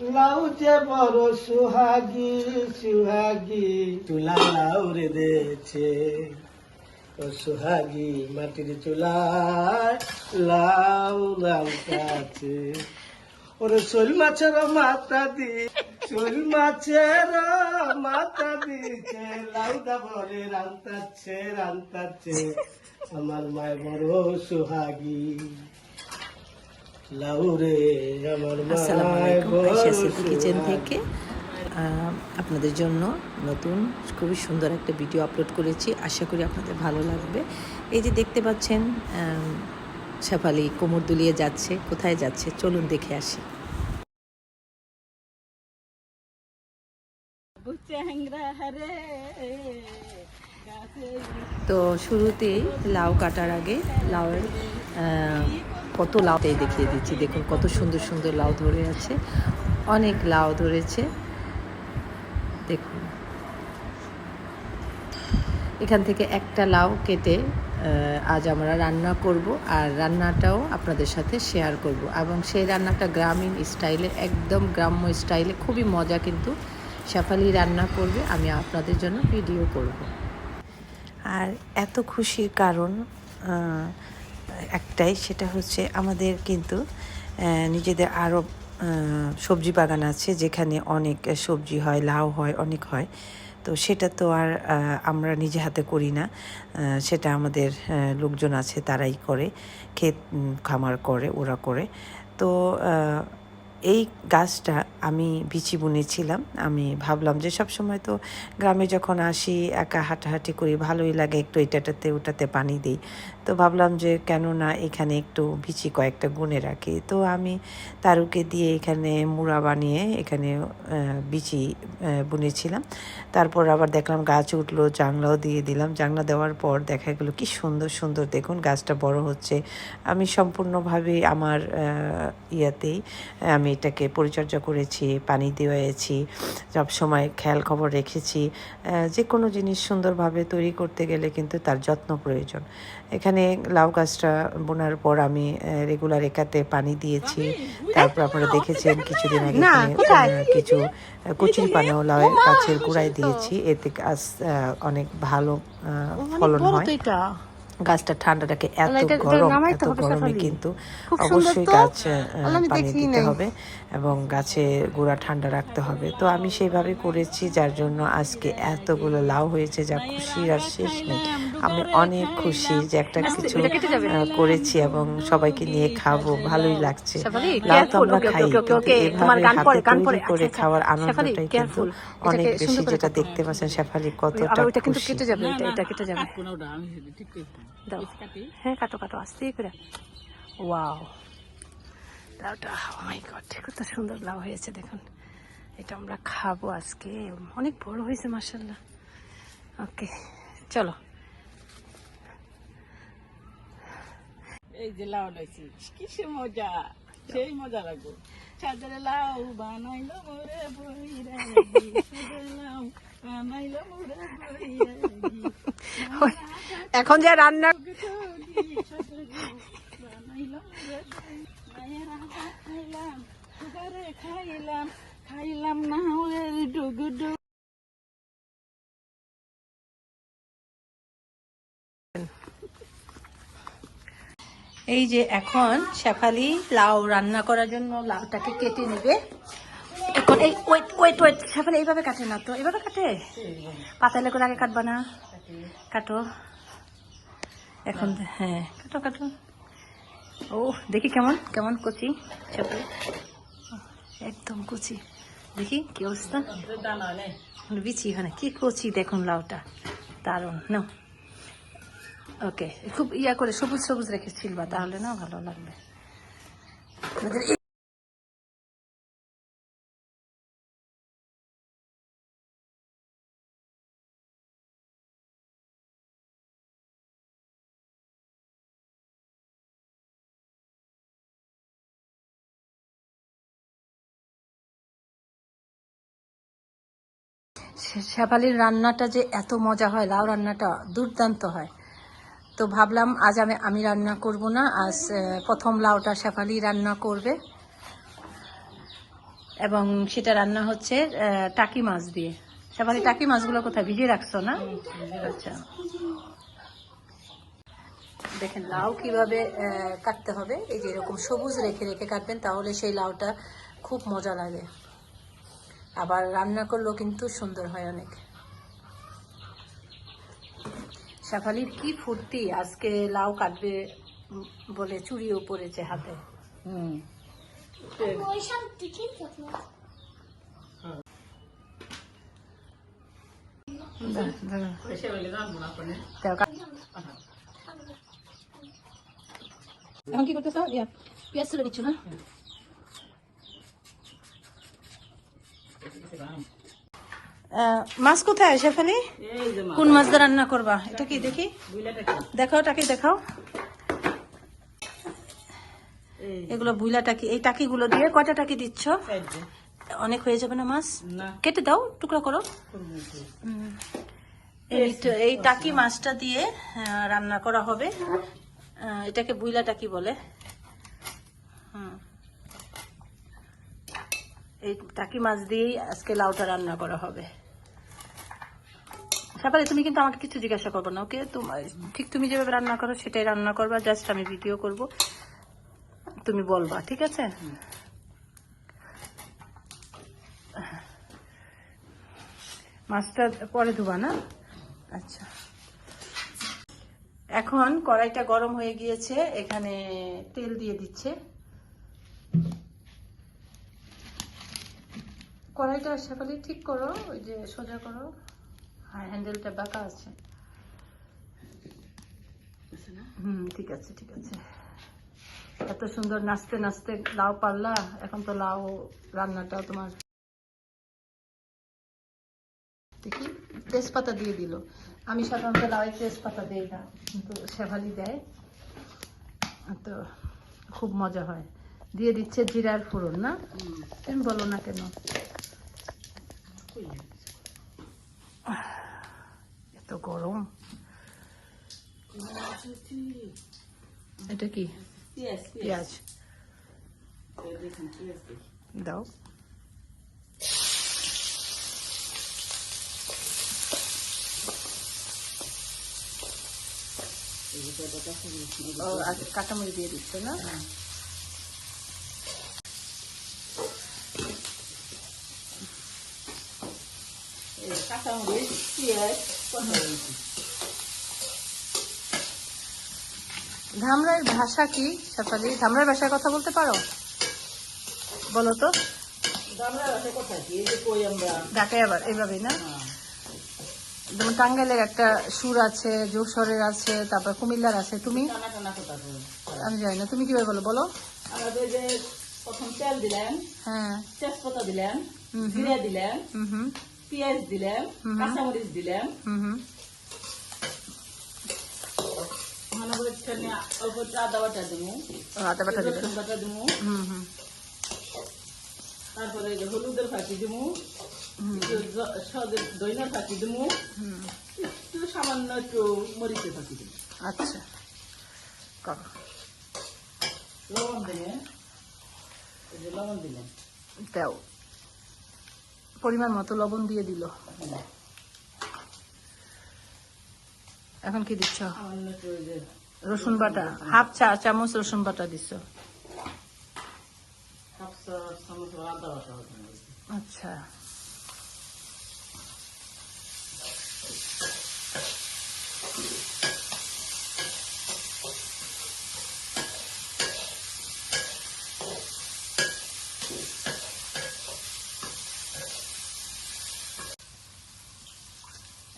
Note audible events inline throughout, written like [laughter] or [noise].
লাউ যে বড় সুহাগি, সুহাগী তুলা লাউ রে দেছে। ও সুহাগি মাটির চুলায় লাউ রান্তাছে ওরে শোল মাছের মাথা দি শোল মাছের মাথা দিছে লাউদা বলে রান্তাছে রান্তাছে আমার মায় বড় সুহাগী। লাউ আসসালামু আলাইকুম বড় আইসা কিচেন থেকে। আপনাদের জন্য নতুন খুবই সুন্দর একটা ভিডিও আপলোড করেছি। আশা করি আপনাদের ভালো লাগবে। এই যে দেখতে পাচ্ছেন শেফালি কোমর দুলিয়ে যাচ্ছে। কোথায় যাচ্ছে? চলুন দেখে আসি। তো শুরুতেই লাউ কাটার আগে লাউয়ের কত লাউতেই দেখিয়ে দিচ্ছি। দেখুন কত সুন্দর সুন্দর লাউ ধরে আছে। অনেক লাউ ধরেছে। দেখুন। এখান থেকে একটা লাউ কেটে আজ আমরা রান্না করব আর রান্নাটাও আপনাদের সাথে শেয়ার করব। এবং সেই রান্নাটা গ্রামীণ স্টাইলে একদম গ্রাম্য স্টাইলে খুবই মজা কিন্তু শেফালি রান্না করবে। আমি আপনাদের জন্য ভিডিও করব। আর এত খুশির কারণ একটাই, সেটা হচ্ছে আমাদের কিন্তু নিজেদের আরও সবজি বাগান আছে যেখানে অনেক সবজি হয়, লাউ হয়, অনেক হয়। তো সেটা তো আর আমরা নিজে হাতে করি না। সেটা আমাদের লোকজন আছে, তারাই করে, ক্ষেত খামার করে, ওরা করে। তো এই গাছটা আমি বিচি বুনেছিলাম। আমি ভাবলাম যে সব সময় তো গ্রামে যখন আসি, একা হাঁটাহাঁটি করি, ভালোই লাগে একটু এটাটাতে, ওটাতে পানি দিই। তো ভাবলাম যে কেন না এখানে একটু বিচি কয়েকটা গুনে রাখি। তো আমি তারুকে দিয়ে এখানে মুড়া বানিয়ে এখানে বিচি বুনেছিলাম। তারপর আবার দেখলাম গাছ উঠল জাংলাও দিয়ে দিলাম। জাংলা দেওয়ার পর দেখা গেলো কি সুন্দর সুন্দর দেখুন গাছটা বড় হচ্ছে। আমি সম্পূর্ণভাবে আমার ইয়াতেই, আমি এটাকে পরিচর্যা করেছি, পানি দিয়েছি সব সময় খেয়াল খবর রেখেছি। যে কোনো জিনিস সুন্দরভাবে তৈরি করতে গেলে কিন্তু তার যত্ন প্রয়োজন। এখানে লাউ গাছটা বোনার পর আমি রেগুলার একাতে পানি দিয়েছি। তারপর আপনারা দেখেছেন কিছুদিন আগে কিছু কচুরি পানাও লাউ গাছের গোড়ায় দিয়েছি। এতে অনেক ভালো আহ, ফলন হয়। গাছটা ঠান্ডাটাকে এত গরম এত গরমে কিন্তু অবশ্যই গাছ পানি দিতে হবে এবং গাছে গোড়া ঠান্ডা রাখতে হবে। তো আমি সেইভাবে করেছি যার জন্য আজকে এতগুলো লাউ হয়েছে যা খুশি আর শেষ নেই। আমি অনেক খুশি যে একটা কিছু করেছি এবং সবাইকে নিয়ে খাব ভালোই লাগছে। লাউ তো আমরা খাই কিন্তু এভাবে হাতে তৈরি করে খাওয়ার আনন্দটাই কিন্তু অনেক বেশি যেটা দেখতে পাচ্ছেন শেফালি কতটা খুশি কেটে যাবে এটা কেটে যাবে। কোনোটা আমি ঠিক করতাম দাও। হ্যাঁ কাটো কাটো আস্তে করে। ওয়াও। লাউটা মাই গড কত সুন্দর লাউ হয়েছে দেখুন। এটা আমরা খাব আজকে। অনেক বড় হয়েছে মার্শাল্লাহ ওকে চলো। এই যে লাউ লাইছি কিসে মজা? সেই মজা লাগবে। চাদরে লাউ বানাইলো মোরে চাদরে লাউ বানাইলো মোরে এখন যে রান্না খাইলাম খাইলাম খাইলাম না ডুগু এই যে এখন শেফালি লাউ রান্না করার জন্য লাউটাকে কেটে নেবে। এখন এই ওয়েট ওয়েট ওয়েট শেফালি এইভাবে কাটে না তো এইভাবে কাটে? পাতালে করে আগে কাটবা না। কাটো। এখন হ্যাঁ কাটো কাটো। ও দেখি কেমন কেমন কচি শেফালি। একদম কচি। দেখি কি অবস্থা? বিচি ওখানে কি কচি দেখুন লাউটা। দারুণ নাও। ওকে, খুব ইয়া করে সবুজ সবুজ রেখে ছিলবা তাহলে না ভালো লাগবে। শেফালির রান্নাটা যে এত মজা হয়, লাউ রান্নাটা দুর্দান্ত হয়। তো ভাবলাম আজ আমি আমি রান্না করব না, আজ প্রথম লাউটা শেফালি রান্না করবে। এবং সেটা রান্না হচ্ছে টাকি মাছ দিয়ে। শেফালি, টাকি মাছগুলো কোথায়? ভিজিয়ে রাখছো না? আচ্ছা। দেখেন লাউ কীভাবে কাটতে হবে। এই যে এরকম সবুজ রেখে রেখে কাটবেন, তাহলে সেই লাউটা খুব মজা লাগে। আবার রান্না করলেও কিন্তু সুন্দর হয় অনেক। শেফালির কি ফুর্তি আজকে লাউ কাটবে বলে চুরিও পড়েছে হাতে? হুম। দাও, কা- এখন কি করতেছ? পেঁয়াজ তুলে দিচ্ছ না? মাছ কোথায় শেফালি যে মা কোন মাছ দিয়ে রান্না করবা? এটা কি দেখি? দেখাও টাকি দেখাও। এগুলো বুইলা টাকি এই টাকিগুলো দিয়ে কয়টা টাকি দিচ্ছ? অনেক হয়ে যাবে না মাছ? কেটে দাও টুকরা করো। এই টাকি মাছটা দিয়ে রান্না করা হবে। এটাকে বুইলা টাকি বলে। হুম। এই টাকি মাছ দিয়েই আজকে লাউটা রান্না করা হবে। তারপরে তুমি কিন্তু আমাকে কিছু জিজ্ঞাসা করব না ওকে তোমার ঠিক তুমি যেভাবে রান্না করো সেটাই রান্না করবা জাস্ট আমি ভিডিও করব। তুমি বলবা, ঠিক আছে? মাছটা পরে ধোবা, না? আচ্ছা। এখন কড়াইটা গরম হয়ে গিয়েছে, এখানে তেল দিয়ে দিচ্ছে। কড়াইটা সকালে ঠিক করো, ওই যে সোজা করো। হ্যাঁ হ্যান্ডেলটা বাঁকা আছে। হুম ঠিক আছে ঠিক আছে। এত সুন্দর নাচতে নাচতে লাউ পারলা এখন তো লাউ রান্নাটাও তোমার দেখি তেজপাতা দিয়ে দিল। আমি সাধারণত লাউয়ে তেজপাতা দিই না কিন্তু শেফালি দেয়। তো খুব মজা হয়। দিয়ে দিচ্ছে জিরার ফোড়ন না? তুমি বলো না কেন? এত গরম এটা কি পেঁয়াজ পেঁয়াজ পেঁয়াজ এই দেখুন পেঁয়াজ দেখি দাও এই যে কয়টা কাঁচামরিচ ও আচ্ছা কাঁচামরিচ দিয়ে দিচ্ছে না এই কাঁচামরিচ পেঁয়াজ ধামরাইয়ের ভাষা কি? শেফালি ধামরাইয়ের ভাষায় কথা বলতে পারো? বলো তো। ঢাকায় আবার এইভাবেই না? হ্যাঁ। যেমন টাঙ্গাইলের একটা সুর আছে যশোরের আছে তারপর কুমিল্লার আছে তুমি? আমি জানি না তুমি কীভাবে বলো বলো? প্রথম তেল দিলেন হ্যাঁ। তেজপাতা দিলেন। জিরা দিলেন পেঁয়াজ দিলেন হুম। কাঁচামরিচ অল্প আদা বাটা দেবো আদা বাটা রসুন দেবো তারপরে হলুদের ফাঁকি দেবো দইনার ফাঁকি দেবো হুম একটু সামান্য একটু মরিচের ফাঁকি দেবো আচ্ছা লবণ দিলেন লবণ দিলেন দাও পরিমাণ মতো লবণ দিয়ে দিল। এখন কি দিচ্ছ? রসুন বাটা। হাফ চা চামচ রসুন বাটা দিচ্ছ। আচ্ছা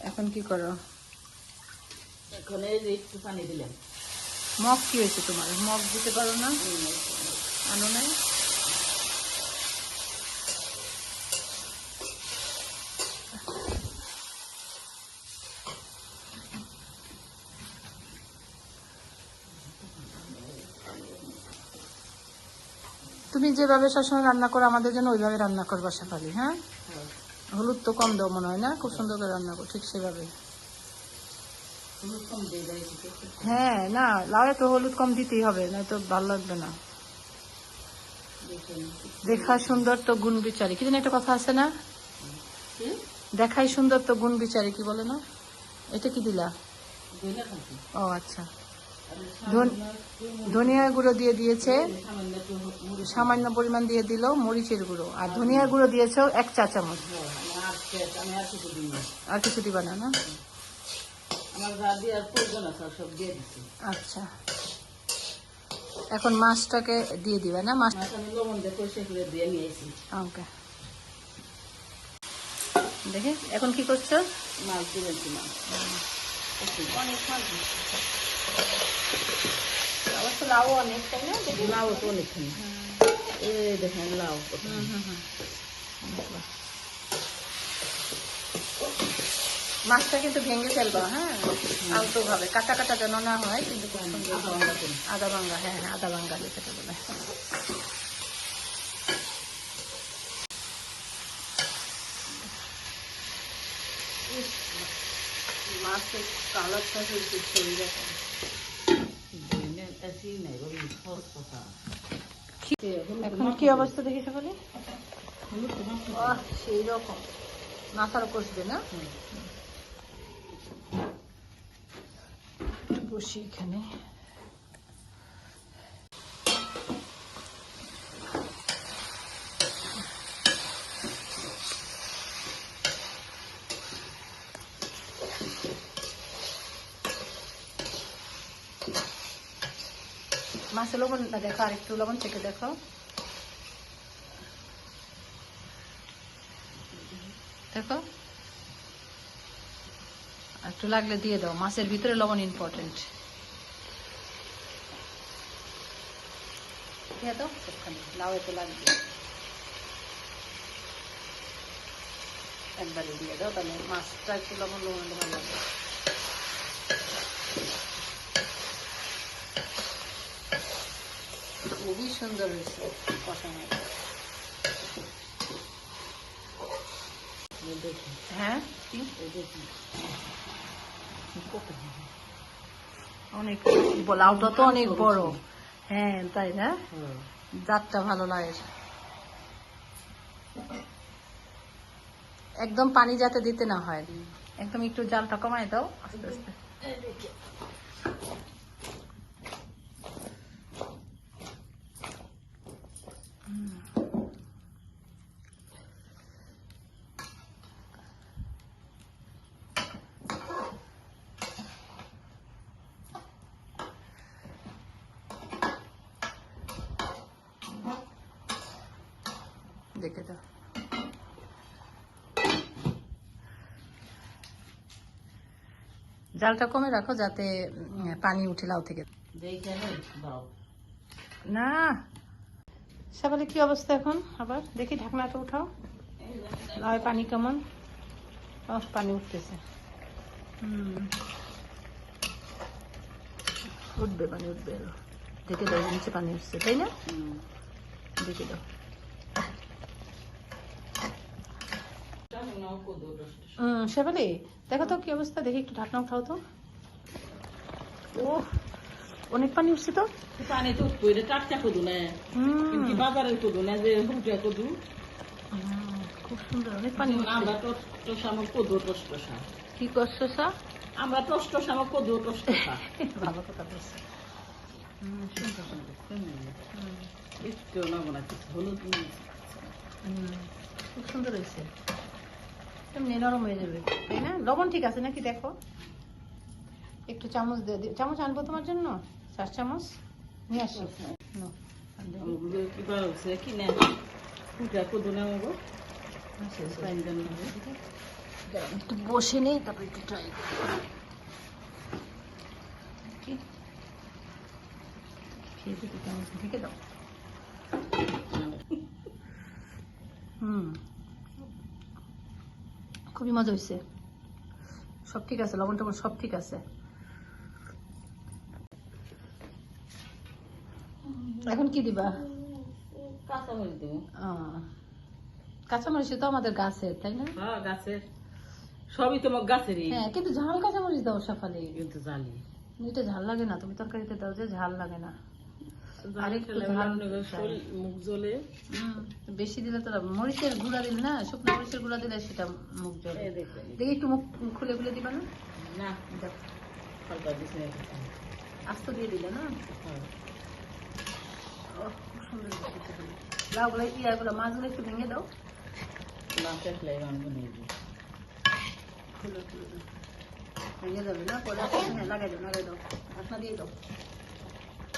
এখন কি করো? এখন এই একটু পানি দিলেন মগ কি হয়েছে তোমার? মগ দিতে পারো না? আনো নাই? তুমি যেভাবে সবসময় রান্না করো আমাদের জন্য ওইভাবে রান্না করবা শেফালি হ্যাঁ? হলুদ তো কম দাও মনে হয় না? খুব সুন্দর করে রান্না করো ঠিক সেভাবে। হ্যাঁ না লাউয়ে তো হলুদ কম দিতেই হবে না তো ভালো লাগবে না। দেখা সুন্দর তো গুণ বিচারি। কি একটা কথা আছে না? দেখাই সুন্দর তো গুণ বিচারি কি বলে না? এটা কি দিলা? ও আচ্ছা। ধন- ধনিয়া গুঁড়ো দিয়ে দিয়েছে সামান্য পরিমাণ দিয়ে দিল মরিচের গুঁড়ো। আর ধনিয়া গুঁড়ো দিয়েছে এক চা চামচ। আর কিছু দিবা না না? আচ্ছা। এখন মাছটাকে দিয়ে দিবে না? মাছ ওকে। দেখে এখন কি করছ? মাছ মাছ। অনেক মাছ লাউ অনেক না? লাউ তো অনেকখানি। এই দেখেন লাউ মাছটা কিন্তু ভেঙে ফেলবা হ্যাঁ? আলতো ভাবে কাটা কাটা যেন না হয় কিন্তু আদা ভাঙ্গা হ্যাঁ। হ্যাঁ আদা ভাঙ্গা যেটা বলে। মাছের কালারটা হয়েছে সেই রকম দিনে এসি নাই ওই খরচ কথা এখন কি অবস্থা দেখি সকলে? সেই রকম মাথার কষবে না? বসি এখানে। মাছে লবণটা দেখো আর একটু লবণ থেকে দেখো। দেখো। একটু লাগলে দিয়ে দাও, মাছের ভিতরে লবণ ইম্পর্টেন্ট দিয়ে দাও লাউ লাগবে। একবারে দিয়ে দাও, তাহলে মাছটা একটু লবণ লবণ লবণ লাগবে। খুবই সুন্দর হয়েছে। কষানো হ্যাঁ? অনেক তো অনেক হ্যাঁ তাই জাতটা ভালো লাগে। একদম পানি যাতে দিতে না হয়। একদম একটু জালটা কমাই দাও, আস্তে আস্তে। দেখে দাও। জালটা কমে রাখো যাতে পানি উঠে লাউ থেকে। না সকালে কি অবস্থা এখন? আবার দেখি ঢাকনাটা উঠাও। লাউ পানি কেমন? ও পানি উঠতেছে। হুম। উঠবে পানি উঠবে। দেখে দাও নিচে পানি উঠছে তাই না? হুম। দেখে দাও আমি নাও কদু রস। হুম শেফালি দেখো তো কি অবস্থা দেখি একটু ঢাকনা উঠাও তো। ও অনেক পানি উঠছে তো? পানি তো উঠবো টাটকা কদু না। বাজারের কদু না যে হুজা কদু। খুব সুন্দর অনেক পানি আমরা টস টস কদু টস কি করছ আমরা টস টস আমার কদু টস [laughs] ভালো কথা বলছো। একটু লবণ না হলুদ। খুব সুন্দর হয়েছে। এমনি নরম হয়ে যাবে তাই না? লবণ ঠিক আছে নাকি দেখো? একটু চামচ দিয়ে চামচ আনব তোমার জন্য? চার চামচ? নিয়ে আসি। আচ্ছা, একটু বসে নেই তারপর একটু ট্রাই খেয়ে দেখি কেমন ঢেকে দাও হুম খুবই মজা হয়েছে সব ঠিক আছে লবণ টবণ সব ঠিক আছে। এখন কি দিবা? কাঁচা মরিচ দেবো কাঁচামরিচ তো আমাদের গাছের তাই না? হ্যাঁ গাছের। সবই তোমার গাছেরই। হ্যাঁ কিন্তু ঝাল কাঁচামরিচ দাও সাফালি। কিন্তু এটা ঝাল লাগে না তুমি তরকারিতে দাও যে ঝাল লাগে না। বেশি দিলে তো মরিচের গুঁড়া দিলে না শুকনো মরিচের গুঁড়া দিলে সেটা মুখ জ্বলে। দেখি একটু মুখ খুলে খুলে দিবা না? আস্ত দিয়ে দিলে না? সুন্দর লাউগুলো ইয়াগুলো মাছগুলো একটু ভেঙে দাও। না থাকলে আমি দিই দাও ভেঙে যাবে না? পরে হ্যাঁ লাগাই দাও লাগাই দাও। ঢাকনা দিয়ে দাও এই যে লাল বন্ধ হয়ে গেছে। দারুণ হয়েছে, দারুণ, দারুণ। দেখে দাও।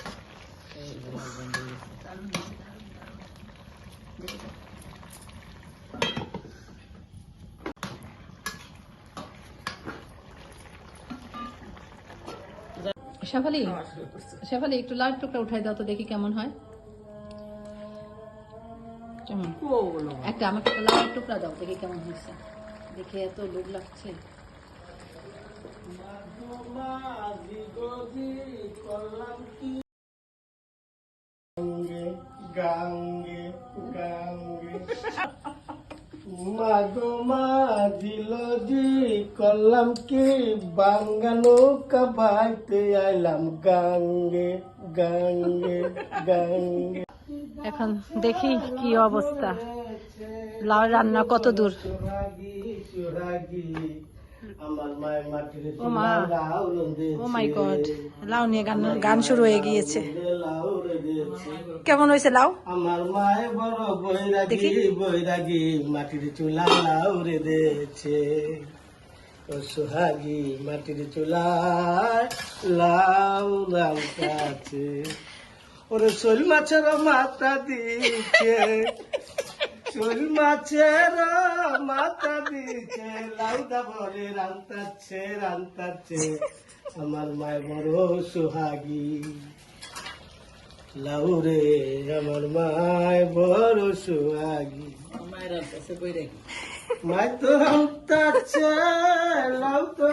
শেফালি শেফালি, একটু লাল টুকরা উঠাই দাও তো দেখি কেমন হয়। একটা আমাকে একটা লাল টুকরা দাও, দেখি কেমন হয়েছে। দেখে এত লোভ লাগছে। করলাম কি? বাঙ্গালো কাবাইতে আইলাম। গাঙ্গে গাঙ্গে গাঙ্গে। এখন দেখি কি অবস্থা। লাউ রান্না কত দূর? মায়ের ও মাই গড লাউ নিয়ে গান গান শুরু হয়ে গিয়েছে। কেমন হয়েছে লাউ? আমার মায়ে বড় বৈরাগী বৈরাগী মাটির চুলা লাউরে দিয়েছে। ও সোহাগী মাটির চুলায় লাউ রান্তাছে ওরে শোল মাছের মাথা দিচ্ছে শোল মাছের মাথা দিচ্ছে লাউদা বলে রান্তাচ্ছে রান্তাচ্ছে। আমার মায় বড় সোহাগী। লাউরে আমার মায় বড় সোহাগী। মায়ের কাছে বই রাখি মায় তো লাউ তো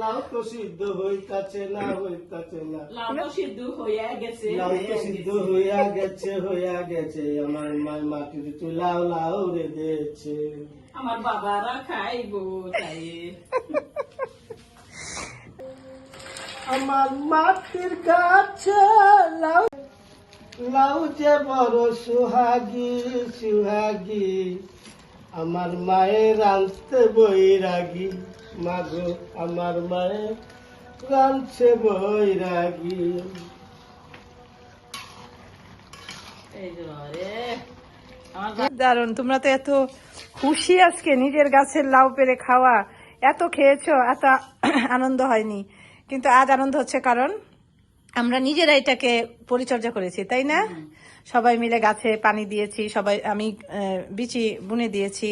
লাউ তো সিদ্ধ হইতাছে না হইতাছে না। লাউটা সিদ্ধ হয়ে গেছে। লাউ তো সিদ্ধ হইয়া গেছে হইয়া গেছে আমার মায় মাটির চুলাও লাউ রে দিয়েছে আমার বাবারা খাইবো তাই। আমার মাটির গাছে লাউ লাউ যে বড় সুহাগি সুহাগী। আমার মায়ের রাঁধতে বৈরাগী। মাগো আমার মায়ের রাঁধছে বৈরাগী। দারুণ তোমরা তো এত খুশি আজকে নিজের গাছের লাউ পেরে খাওয়া। এত খেয়েছো এত আনন্দ হয়নি। কিন্তু আজ আনন্দ হচ্ছে কারণ আমরা নিজেরা এটাকে পরিচর্যা করেছি তাই না? সবাই মিলে গাছে পানি দিয়েছি সবাই আমি বিচি বুনে দিয়েছি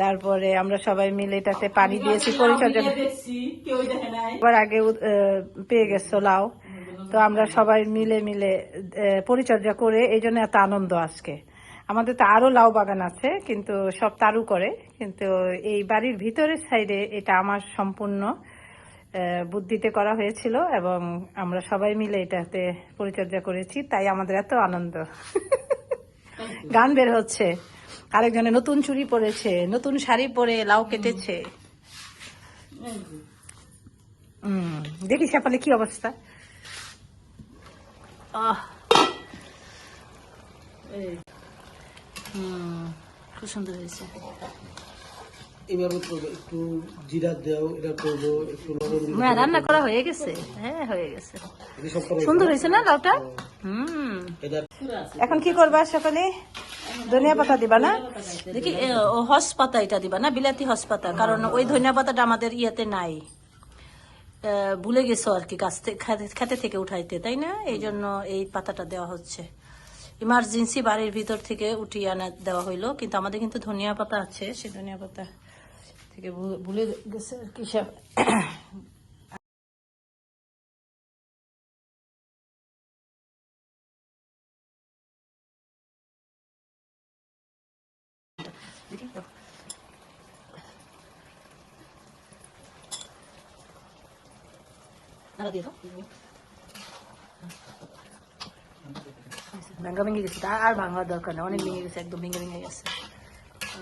তারপরে আমরা সবাই মিলে এটাতে পানি দিয়েছি পরিচর্যা আবার আগে পেয়ে গেছো লাউ। তো আমরা সবাই মিলে মিলে পরিচর্যা করে এই জন্য এত আনন্দ আজকে। আমাদের তো আরও লাউ বাগান আছে কিন্তু সব তারু করে কিন্তু এই বাড়ির ভিতরের সাইডে এটা আমার সম্পূর্ণ বুদ্ধিতে করা হয়েছিল এবং আমরা সবাই মিলে এটাতে পরিচর্যা করেছি তাই আমাদের এত আনন্দ। গান বের হচ্ছে আরেকজনে নতুন চুড়ি পরেছে নতুন শাড়ি পরে লাউ কেটেছে। হুম দেখি শেফালি কি অবস্থা। আহ। হুম খুব সুন্দর হয়েছে। এভাবে করব একটু জিরা দেও এটা করব একটু লবণ। রান্না করা হয়ে গেছে। হ্যাঁ হয়ে গেছে। সুন্দর হয়েছে না লাউটা? হুম। এখন কি করবা সকালে? ধনিয়া পাতা দিবা না? দেখি হস পাতা এটা দিবা না? বিলাতি হস পাতা কারণ ওই ধনিয়া পাতাটা আমাদের ইয়েতে নাই। ভুলে গেছো আর কি গাছ থেকে খেতে- খেতে থেকে উঠাইতে তাই না? এই জন্য এই পাতাটা দেওয়া হচ্ছে। ইমার্জেন্সি বাড়ির ভিতর থেকে উঠিয়ে আনা দেওয়া হইল কিন্তু আমাদের কিন্তু ধনিয়া পাতা আছে সেই ধনিয়া পাতা থেকে ভুলে গেছে আর কি সব। ভাঙ্গা ভেঙে গেছে আর ভাঙার দরকার নেই অনেক ভেঙে গেছে একদম ভেঙে ভেঙে গেছে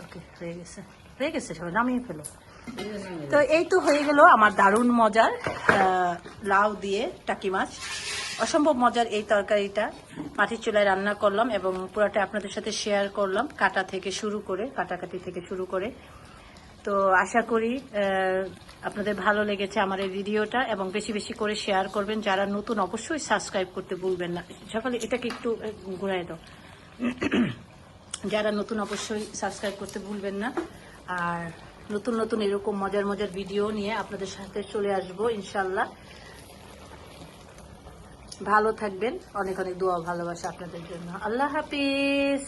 ওকে হয়ে গেছে হয়ে গেছে সবাই নামিয়ে ফেলো। তো এই তো হয়ে গেল আমার দারুণ মজার লাউ দিয়ে টাকি মাছ। অসম্ভব মজার এই তরকারিটা। মাটির চুলায় রান্না করলাম এবং পুরোটা আপনাদের সাথে শেয়ার করলাম কাটা থেকে শুরু করে কাটাকাটি থেকে শুরু করে। তো আশা করি আপনাদের ভালো লেগেছে আমার এই ভিডিওটা এবং বেশি বেশি করে শেয়ার করবেন। যারা নতুন অবশ্যই সাবস্ক্রাইব করতে ভুলবেন না। সকালে এটাকে একটু ঘুরাই দাও। যারা নতুন অবশ্যই সাবস্ক্রাইব করতে ভুলবেন না। আর নতুন নতুন এরকম মজার মজার ভিডিও নিয়ে আপনাদের সাথে চলে আসব ইনশাল্লাহ ভালো থাকবেন, অনেক অনেক দোয়া ভালোবাসা আপনাদের জন্য। আল্লাহ হাফিজ।